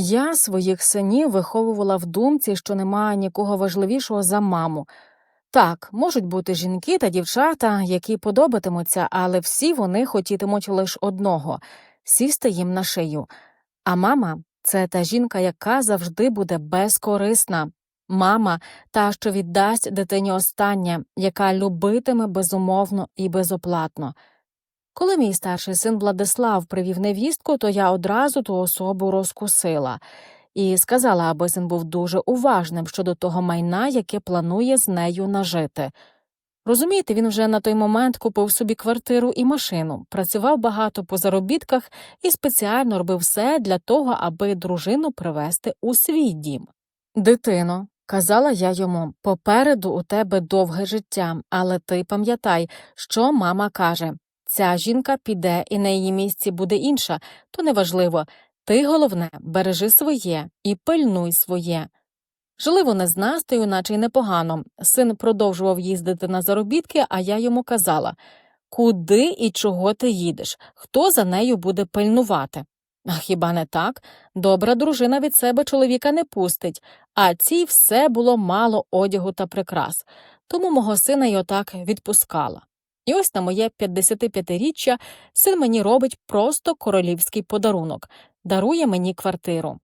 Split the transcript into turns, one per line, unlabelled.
Я своїх синів виховувала в думці, що немає нікого важливішого за маму. Так, можуть бути жінки та дівчата, які подобатимуться, але всі вони хотітимуть лише одного сісти їм на шию. А мама це та жінка, яка завжди буде безкорисна. Мама та, що віддасть дитині останнє, яка любитиме безумовно і безоплатно. Коли мій старший син Владислав привів невістку, то я одразу ту особу розкусила і сказала, аби син був дуже уважним щодо того майна, яке планує з нею нажити. Розумієте, він вже на той момент купив собі квартиру і машину, працював багато по заробітках і спеціально робив все для того, аби дружину привести у свій дім. Дитино, казала я йому, попереду у тебе довге життя, але ти пам'ятай, що мама каже. Ця жінка піде, і на її місці буде інша, то неважливо. Ти, головне, бережи своє і пильнуй своє. Жили вони з Настею, наче й непогано. Син продовжував їздити на заробітки, а я йому казала Куди і чого ти їдеш? Хто за нею буде пильнувати? А хіба не так? Добра дружина від себе чоловіка не пустить, а цій все було мало одягу та прикрас, тому мого сина й отак відпускала. І ось на моє 55-річчя син мені робить просто королівський подарунок дарує мені квартиру.